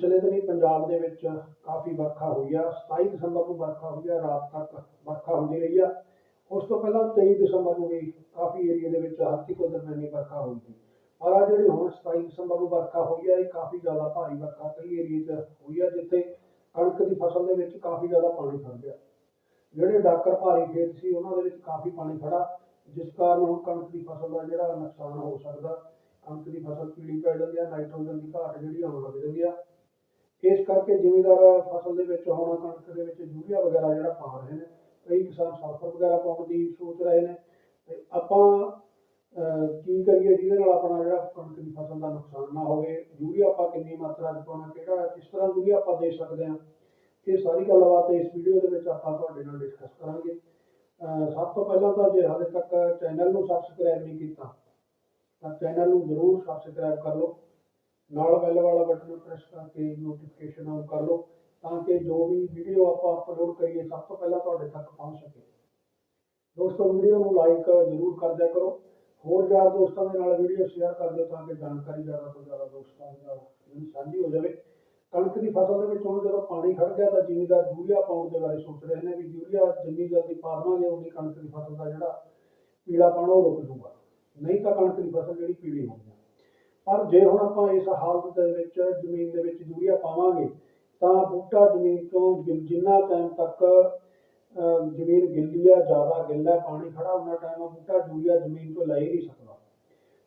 ਪਿਛਲੇ ਦਿਨੀ ਪੰਜਾਬ ਦੇ ਵਿੱਚ ਕਾਫੀ ਵਰਖਾ ਹੋਈ ਆ 27 ਦਸੰਬਰ ਨੂੰ ਵਰਖਾ ਹੋਈ ਆ, ਰਾਤ ਤੱਕ ਵਰਖਾ ਹੁੰਦੀ ਰਹੀ ਆ। ਉਸ ਤੋਂ ਪਹਿਲਾਂ 23 ਦਸੰਬਰ ਨੂੰ ਵੀ ਕਾਫੀ ਏਰੀਆ ਦੇ ਵਿੱਚ ਹਲਕੀ ਤੋਂ ਦਰਮਿਆਨੀ ਵਰਖਾ ਹੋਈ ਸੀ। ਪਰ ਆ ਜਿਹੜੀ ਹੁਣ 27 ਦਸੰਬਰ ਨੂੰ ਵਰਖਾ ਹੋਈ ਆ, ਇਹ ਕਾਫੀ ਜ਼ਿਆਦਾ ਭਾਰੀ ਵਰਖਾ ਕਈ ਏਰੀਏ 'ਚ ਹੋਈ ਆ, ਜਿੱਥੇ ਕਣਕ ਦੀ ਫਸਲ ਦੇ ਵਿੱਚ ਕਾਫੀ ਜ਼ਿਆਦਾ ਪਾਣੀ ਖੜ ਗਿਆ। ਜਿਹੜੇ ਡਾਕਰ ਭਾਰੀ ਖੇਤ ਸੀ, ਉਹਨਾਂ ਦੇ ਵਿੱਚ ਕਾਫੀ ਪਾਣੀ ਖੜਾ ਜਿਸ ਕਾਰਨ ਹੁਣ ਕਣਕ ਦੀ ਫਸਲ ਦਾ ਜਿਹੜਾ ਨੁਕਸਾਨ ਹੋ ਸਕਦਾ। ਕਣਕ ਦੀ ਫਸਲ ਪੀਲੀ ਪੈ ਜਾਂਦੀ ਆ, ਨਾਈਟ੍ਰੋਜਨ ਦੀ ਘਾਟ ਜਿਹੜੀ ਆਉਣ ਲੱਗ ਜਾਂਦੀ ਆ। ਇਸ ਕਰਕੇ ਜ਼ਿਮੀਦਾਰ ਫਸਲ ਦੇ ਵਿੱਚ ਹੁਣ ਕਣਕ ਦੇ ਵਿੱਚ ਯੂਰੀਆ ਵਗੈਰਾ ਜਿਹੜਾ ਪਾ ਰਹੇ ਨੇ, ਕਈ ਕਿਸਾਨ ਸਲਫਰ ਵਗੈਰਾ ਪਾਉਣ ਦੀ ਸੋਚ ਰਹੇ ਨੇ, ਤੇ ਆਪਾਂ ਕੀ ਕਰੀਏ ਜਿਹਦੇ ਨਾਲ ਆਪਣਾ ਜਿਹੜਾ ਕਣਕ ਦੀ ਫਸਲ ਦਾ ਨੁਕਸਾਨ ਨਾ ਹੋਵੇ, ਯੂਰੀਆ ਆਪਾਂ ਕਿੰਨੀ ਮਾਤਰਾ 'ਚ ਪਾਉਣਾ, ਕਿਹੜਾ, ਕਿਸ ਤਰ੍ਹਾਂ ਯੂਰੀਆ ਆਪਾਂ ਦੇ ਸਕਦੇ ਹਾਂ, ਇਹ ਸਾਰੀ ਗੱਲਬਾਤ ਇਸ ਵੀਡੀਓ ਦੇ ਵਿੱਚ ਆਪਾਂ ਤੁਹਾਡੇ ਨਾਲ ਡਿਸਕਸ ਕਰਾਂਗੇ। ਸਭ ਤੋਂ ਪਹਿਲਾਂ ਤਾਂ ਜੇ ਹਾਲੇ ਤੱਕ ਚੈਨਲ ਨੂੰ ਸਬਸਕ੍ਰਾਈਬ ਨਹੀਂ ਕੀਤਾ, ਤਾਂ ਚੈਨਲ ਨੂੰ ਜ਼ਰੂਰ ਸਬਸਕ੍ਰਾਈਬ ਕਰ ਲਓ। ਨਾਲ ਬੈਲ ਵਾਲਾ ਬਟਨ ਪ੍ਰੈਸ ਕਰਕੇ ਨੋਟੀਫਿਕੇਸ਼ਨ ਆਨ ਕਰ ਲਓ ਤਾਂ ਕਿ ਜੋ ਵੀ ਵੀਡੀਓ ਆਪਾਂ ਅਪਲੋਡ ਕਰੀਏ, ਸਭ ਤੋਂ ਪਹਿਲਾਂ ਤੁਹਾਡੇ ਤੱਕ ਪਹੁੰਚ ਸਕੇ। ਦੋਸਤੋ ਵੀਡੀਓ ਨੂੰ ਲਾਈਕ ਜ਼ਰੂਰ ਕਰ ਦਿਆ ਕਰੋ। ਹੋਰ ਯਾਰ ਦੋਸਤਾਂ ਦੇ ਨਾਲ ਵੀਡੀਓ ਸ਼ੇਅਰ ਕਰ ਦਿਓ ਤਾਂ ਕਿ ਜਾਣਕਾਰੀ ਜ਼ਿਆਦਾ ਤੋਂ ਜ਼ਿਆਦਾ ਦੋਸਤਾਂ ਦੇ ਨਾਲ ਸਾਂਝੀ ਹੋ ਜਾਵੇ। ਕਣਕ ਦੀ ਫਸਲ ਦੇ ਵਿੱਚ ਹੁਣ ਜਦੋਂ ਪਾਣੀ ਖੜ ਗਿਆ ਤਾਂ ਜ਼ਿਮੀਦਾਰ ਯੂਰੀਆ ਪਾਉਣ ਦੇ ਬਾਰੇ ਸੋਚ ਰਹੇ ਨੇ ਵੀ ਯੂਰੀਆ ਜਿੰਨੀ ਜਲਦੀ ਪਾ ਦੇਵਾਂਗੇ ਉਨੀ ਕਣਕ ਦੀ ਫਸਲ ਦਾ ਜਿਹੜਾ ਪੀਲਾਪਣ ਉਹ ਰੁਕ ਜੂਗਾ ਨਹੀਂ ਤਾਂ ਕਣਕ ਦੀ ਫਸਲ ਜਿਹੜੀ ਪੀਲੀ ਹੋ ਜਾਊਗੀ ਪਰ ਜੇ ਹੁਣ ਆਪਾਂ ਇਸ ਹਾਲਤ ਦੇ ਵਿੱਚ, ਜ਼ਮੀਨ ਦੇ ਵਿੱਚ ਯੂਰੀਆ ਪਾਵਾਂਗੇ, ਤਾਂ ਬੂਟਾ ਜ਼ਮੀਨ ਤੋਂ ਜਿੰਨਾ ਟਾਈਮ ਤੱਕ ਜ਼ਮੀਨ ਗਿੱਲੀ ਆ, ਜ਼ਿਆਦਾ ਗਿੱਲਾ ਪਾਣੀ ਖੜਾ ਉਹਨਾਂ ਟਾਈਮ ਬੂਟਾ ਯੂਰੀਆ ਜ਼ਮੀਨ ਤੋਂ ਲੈ ਹੀ ਨਹੀਂ ਸਕਦਾ।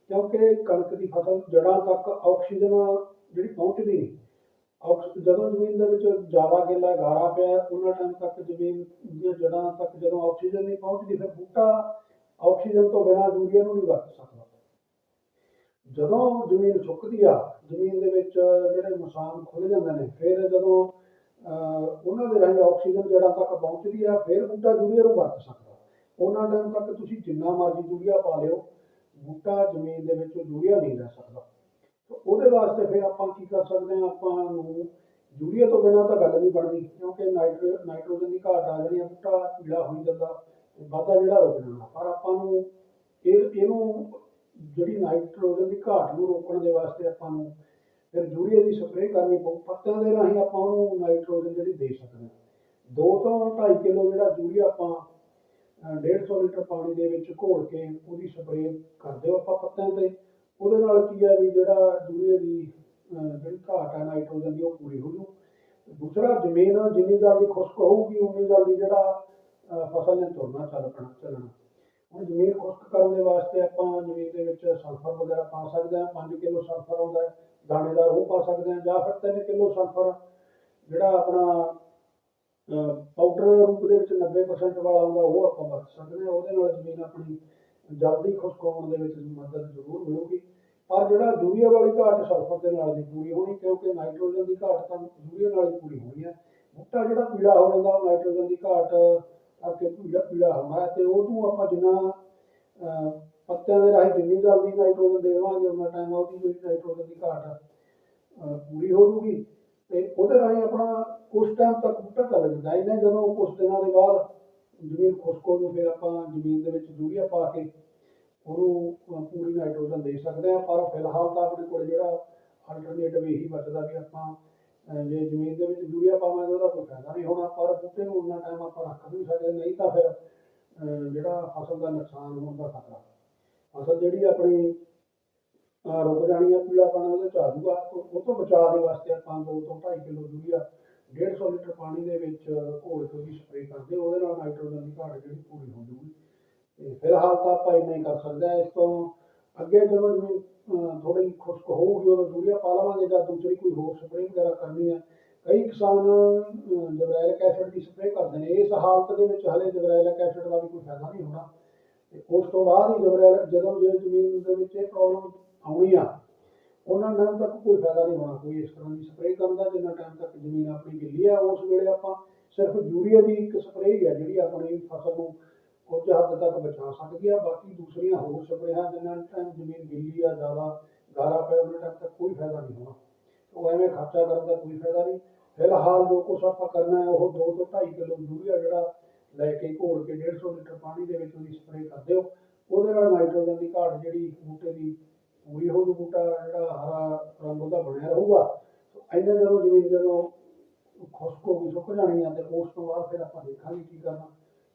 ਕਿਉਂਕਿ ਕਣਕ ਦੀ ਫਸਲ ਜੜਾਂ ਤੱਕ ਆਕਸੀਜਨ ਜਿਹੜੀ ਪਹੁੰਚਦੀ ਨਹੀਂ। ਆਕਸ- ਜਦੋਂ ਜ਼ਮੀਨ ਦੇ ਵਿੱਚ ਜ਼ਿਆਦਾ ਗਿੱਲਾ ਗਾਰਾ ਪਿਆ ਉਹਨਾਂ ਟਾਈਮ ਤੱਕ ਜ਼ਮੀਨ ਦੀਆਂ ਜੜਾਂ ਤੱਕ ਜਦੋਂ ਆਕਸੀਜਨ ਨਹੀਂ ਪਹੁੰਚਦੀ, ਫਿਰ ਬੂਟਾ ਆਕਸੀਜਨ ਤੋਂ ਬਿਨਾਂ ਯੂਰੀਆ ਨੂੰ ਨਹੀਂ ਵਰਤ ਸਕਦਾ। ਜਦੋਂ ਜ਼ਮੀਨ ਸੁੱਕਦੀ ਆ, ਜ਼ਮੀਨ ਦੇ ਵਿੱਚ ਜਿਹੜੇ ਮਸਾਨ ਖੁੱਲ ਜਾਂਦੇ ਨੇ, ਫਿਰ ਜਦੋਂ ਉਹਨਾਂ ਦੇ ਰਾਹੀਂ ਆਕਸੀਜਨ ਜੜਾਂ ਤੱਕ ਪਹੁੰਚਦੀ ਆ, ਫਿਰ ਬੂਟਾ ਯੂਰੀਆ ਨੂੰ ਵਰਤ ਸਕਦਾ। ਉਹਨਾਂ ਟਾਈਮ ਤੱਕ ਤੁਸੀਂ ਜਿੰਨਾ ਮਰਜ਼ੀ ਯੂਰੀਆ ਪਾ ਲਿਓ, ਬੂਟਾ ਜ਼ਮੀਨ ਦੇ ਵਿੱਚ ਯੂਰੀਆ ਨਹੀਂ ਲੈ ਸਕਦਾ। ਉਹਦੇ ਵਾਸਤੇ ਫਿਰ ਆਪਾਂ ਕੀ ਕਰ ਸਕਦੇ ਹਾਂ? ਆਪਾਂ ਨੂੰ ਯੂਰੀਆ ਤੋਂ ਬਿਨਾਂ ਤਾਂ ਗੱਲ ਨਹੀਂ ਬਣਦੀ, ਕਿਉਂਕਿ ਨਾਈਟ੍ਰੋ, ਨਾਈਟ੍ਰੋਜਨ ਦੀ ਘਾਟ ਆ ਜਾਣੀ ਆ, ਬੂਟਾ ਪੀਲਾ ਹੋਈ ਜਾਂਦਾ ਤੇ ਵਾਧਾ ਜਿਹੜਾ ਰੁਕ ਜਾਂਦਾ। ਪਰ ਆਪਾਂ ਨੂੰ ਇਹ, ਇਹਨੂੰ ਜਿਹੜੀ ਨਾਈਟ੍ਰੋਜਨ ਦੀ ਘਾਟ ਨੂੰ ਰੋਕਣ ਦੇ ਵਾਸਤੇ ਆਪਾਂ ਨੂੰ ਫਿਰ ਯੂਰੀਆ ਦੀ ਸਪਰੇਅ ਕਰਨੀ ਪਊ ਪੱਤਿਆਂ ਦੇ ਰਾਹੀਂ ਆਪਾਂ ਉਹਨੂੰ ਨਾਈਟ੍ਰੋਜਨ ਜਿਹੜੀ ਦੇ ਸਕਦੇ ਹਾਂ। 2 ਤੋਂ 2.5 ਕਿਲੋ ਜਿਹੜਾ ਯੂਰੀਆ ਆਪਾਂ ਅਹ, 150 ਲੀਟਰ ਪਾਣੀ ਦੇ ਵਿੱਚ ਘੋਲ ਕੇ ਉਹਦੀ ਸਪਰੇਅ ਕਰਦੇ ਦਿਓ ਆਪਾਂ ਪੱਤਿਆਂ ਤੇ। ਉਹਦੇ ਨਾਲ ਕੀ ਹੈ ਵੀ ਜਿਹੜਾ ਯੂਰੀਆ ਦੀ ਜਿਹੜੀ ਘਾਟ ਹੈ ਨਾਈਟ੍ਰੋਜਨ ਦੀ ਉਹ ਪੂਰੀ ਹੋ ਜੂ। ਦੂਸਰਾ ਜ਼ਮੀਨ ਜਿੰਨੀ ਜਲਦੀ ਖੁਸ਼ਕ ਹੋਊਗੀ ਉਨੀ ਜਲਦੀ ਜਿਹੜਾ ਫਸਲ ਨੇ ਤੁਰਨਾ ਚੱਲ ਪੈਣਾ ਚੱਲਣਾ। ਹੁਣ ਜ਼ਮੀਨ ਖੁਸ਼ਕ ਕਰਨ ਦੇ ਵਾਸਤੇ ਆਪਾਂ ਜ਼ਮੀਨ ਦੇ ਵਿੱਚ ਸਲਫਰ ਵਗੈਰਾ ਪਾ ਸਕਦੇ ਹਾਂ 5 ਕਿਲੋ ਸਲਫਰ ਆਉਂਦਾ ਹੈ ਦਾਣੇਦਾਰ ਉਹ ਪਾ ਸਕਦੇ ਹਾਂ, ਜਾਂ ਫਿਰ 3 ਕਿਲੋ ਸਲਫਰ ਜਿਹੜਾ ਆਪਣਾ ਪਾਊਡਰ ਰੂਪ ਦੇ ਵਿੱਚ 90% ਵਾਲਾ ਆਉਂਦਾ, ਉਹ ਆਪਾਂ ਵਰਤ ਸਕਦੇ ਹਾਂ। ਉਹਦੇ ਨਾਲ ਜ਼ਮੀਨ ਆਪਣੀ ਜਲਦੀ ਖੁਸ਼ਕ ਹੋਣ ਦੇ ਵਿੱਚ ਮਦਦ ਜ਼ਰੂਰ ਮਿਲੂਗੀ। ਪਰ ਜਿਹੜਾ ਯੂਰੀਆ ਵਾਲੀ ਘਾਟ ਸਲਫਰ ਦੇ ਨਾਲ ਨਹੀਂ ਪੂਰੀ ਹੋਣੀ, ਕਿਉਂਕਿ ਨਾਈਟ੍ਰੋਜਨ ਦੀ ਘਾਟ ਤਾਂ ਯੂਰੀਆ ਨਾਲ ਹੀ ਪੂਰੀ ਹੋਣੀ ਹੈ। ਬੂਟਾ ਜਿਹੜਾ ਪੀਲਾ ਹੋ ਜਾਂਦਾ, ਉਹ ਨਾਈਟ੍ਰੋਜਨ ਦੀ ਘਾਟ ਕਰਕੇ ਪੀਲਾ ਪੀਲਾ ਹੁੰਦਾ ਤੇ ਉਹਨੂੰ ਆਪਾਂ ਜਿੰਨਾ ਪੱਤਿਆਂ ਦੇ ਰਾਹੀਂ ਜਿੰਨੀ ਜਲਦੀ ਨਾਈਟ੍ਰੋਜਨ ਦੇਵਾਂਗੇ ਉਹਨਾਂ ਟਾਈਮ ਉਹਦੀ ਜਿਹੜੀ ਨਾਈਟ੍ਰੋਜਨ ਦੀ ਘਾਟ ਪੂਰੀ ਹੋ ਜੂਗੀ। ਤੇ ਉਹਦੇ ਰਾਹੀਂ ਆਪਣਾ ਕੁਝ ਟਾਈਮ ਤੱਕ ਬੂਟਾ ਚੱਲ ਜਾਂਦਾ। ਇਹਨੇ ਜਦੋਂ ਕੁਝ ਦਿਨਾਂ ਦੇ ਬਾਅਦ ਜ਼ਮੀਨ ਖੁਸ਼ਕੋ ਨੂੰ ਫਿਰ ਆਪਾਂ ਜ਼ਮੀਨ ਦੇ ਵਿੱਚ ਦੂਰੀਆ ਪਾ ਕੇ ਉਹਨੂੰ ਪੂਰੀ ਨਾਈਟ੍ਰੋਜਨ ਦੇ ਸਕਦੇ ਹਾਂ। ਪਰ ਫਿਲਹਾਲ ਤਾਂ ਆਪਣੇ ਕੋਲ ਜਿਹੜਾ ਅਲਟਰਨੇਟਿਵ ਇਹੀ ਬਚਦਾ ਵੀ ਆਪਾਂ ਅਹ, ਜੇ ਜ਼ਮੀਨ ਦੇ ਵਿੱਚ ਯੂਰੀਆ ਪਾਵਾਂਗੇ ਉਹਦਾ ਕੋਈ ਫਾਇਦਾ ਨਹੀਂ। ਹੋਣਾ ਪਰ ਬੂਟੇ ਨੂੰ ਉਨਾ ਟਾਈਮ ਆਪਾਂ ਰੱਖ ਵੀ ਸਕਦੇ। ਨਹੀਂ ਤਾਂ ਫਿਰ ਅਹ, ਜਿਹੜਾ ਫਸਲ ਦਾ ਨੁਕਸਾਨ ਹੋਣ ਦਾ ਖਤਰਾ। ਫਸਲ ਜਿਹੜੀ ਆਪਣੀ ਅਹ, ਰੁਕ ਜਾਣੀ ਆ ਪੀਲਾ ਪਾਣਾ ਉਹਦੇ ਚ ਆ ਜਾਊਗਾ। ਉਹ ਉਹ ਤੋਂ ਬਚਾਅ ਦੇ ਵਾਸਤੇ ਆਪਾਂ ਦੋ ਤੋਂ 2.5 ਕਿਲੋ ਯੂਰੀਆ 150 ਲੀਟਰ ਪਾਣੀ ਦੇ ਵਿੱਚ ਘੋਲ ਕੇ ਉਹਦੀ ਸਪਰੇਅ ਕਰਦੇ। ਉਹਦੇ ਨਾਲ ਨਾਈਟ੍ਰੋਜਨ ਦੀ ਘਾਟ ਜਿਹੜੀ ਪੂਰੀ ਹੋ ਜਾਊਗੀ। ਤੇ ਫਿਲਹਾਲ ਤਾਂ ਆਪਾਂ ਇੰਨਾ ਹੀ ਕਰ ਸਕਦੇ ਹਾਂ ਇਸ ਤੋਂ ਅੱਗੇ ਜਦੋਂ ਜ਼ਮੀਨ ਥੋੜੀ ਖੁਸ਼ਕ ਹੋਊਗੀ, ਉਦੋਂ ਯੂਰੀਆ ਪਾ ਲਵਾਂਗੇ ਜਾਂ ਦੂਸਰੀ ਕੋਈ ਹੋਰ ਸਪਰੇਅ ਵਗੈਰਾ ਕਰਨੀ ਹੈ ਕਈ ਕਿਸਾਨ ਜਬਰੈਲਿਕ ਐਸਿਡ ਦੀ ਸਪਰੇਅ ਕਰਦੇ ਨੇ। ਇਸ ਹਾਲਤ ਦੇ ਵਿੱਚ ਹਲੇ ਜਬਰੈਲਿਕ ਐਸਿਡ ਦਾ ਵੀ ਕੋਈ ਫਾਇਦਾ ਨਹੀਂ ਹੋਣਾ। ਤੇ ਉਸ ਤੋਂ ਬਾਅਦ ਹੀ ਜਬਰੈਲਿਕ ਜਦੋਂ ਜੇ ਜ਼ਮੀਨ ਦੇ ਵਿੱਚ ਇਹ ਪ੍ਰੋਬਲਮ ਆਉਣੀ ਆ, ਉਹਨਾਂ ਟਾਈਮ ਤੱਕ ਕੋਈ ਫਾਇਦਾ ਨਹੀਂ ਹੋਣਾ। ਕੋਈ ਇਸ ਤਰ੍ਹਾਂ ਦੀ ਸਪਰੇਅ ਕਰਨ ਦਾ ਜਿੰਨਾ ਟਾਈਮ ਤੱਕ ਜ਼ਮੀਨ ਆਪਣੀ ਗਿੱਲੀ ਆ, ਉਸ ਵੇਲੇ ਆਪਾਂ ਸਿਰਫ ਯੂਰੀਆ ਦੀ ਇੱਕ ਸਪਰੇਅ ਹੀ ਆ, ਜਿਹੜੀ ਆਪਣੀ ਫਸਲ ਨੂੰ ਕੁਝ ਹੱਦ ਤੱਕ ਬਚਾ ਸਕਦੀ ਆ, ਬਾਕੀ ਦੂਸਰੀਆਂ ਹੋਰ ਸਪਰੇਆਂ ਜਿੰਨਾ ਟਾਈਮ ਜ਼ਮੀਨ ਗਿੱਲੀ ਆ ਜ਼ਿਆਦਾ, ਗਾਰਾ ਪਿਆ ਉਹਨਾਂ ਟਾਈਮ ਤੱਕ ਕੋਈ ਫਾਇਦਾ ਨਹੀਂ ਹੋਣਾ। ਉਹ ਐਵੇਂ ਖਰਚਾ ਕਰਨ ਦਾ ਕੋਈ ਫਾਇਦਾ ਨਹੀਂ। ਫਿਲਹਾਲ ਜੋ ਕੁਛ ਆਪਾਂ ਕਰਨਾ ਹੈ, ਉਹ 2 ਤੋਂ 2.5 ਕਿਲੋ ਯੂਰੀਆ ਜਿਹੜਾ ਲੈ ਕੇ ਘੋਲ ਕੇ 150 ਲੀਟਰ ਪਾਣੀ ਦੇ ਵਿੱਚ ਉਹਦੀ ਸਪਰੇਅ ਕਰ ਦਿਓ। ਉਹਦੇ ਨਾਲ ਨਾਈਟ੍ਰੋਜਨ ਦੀ ਘਾਟ ਜਿਹੜੀ ਬੂਟੇ ਦੀ ਪੂਰੀ ਹੋ ਜੂ ਬੂਟਾ ਜਿਹੜਾ ਹਰਾ ਰੰਗ ਉਹਦਾ ਬਣਿਆ ਰਹੂਗਾ। ਇੰਨੇ ਜਦੋਂ ਜ਼ਮੀਨ ਜਦੋਂ ਖੁਸ਼ਕ ਹੋ ਗਈ, ਸੁੱਕ ਜਾਣੀ ਆ, ਤੇ ਉਸ ਤੋਂ ਬਾਅਦ ਫਿਰ ਆਪਾਂ ਦੇਖਾਂਗੇ ਕੀ ਕਰਨਾ।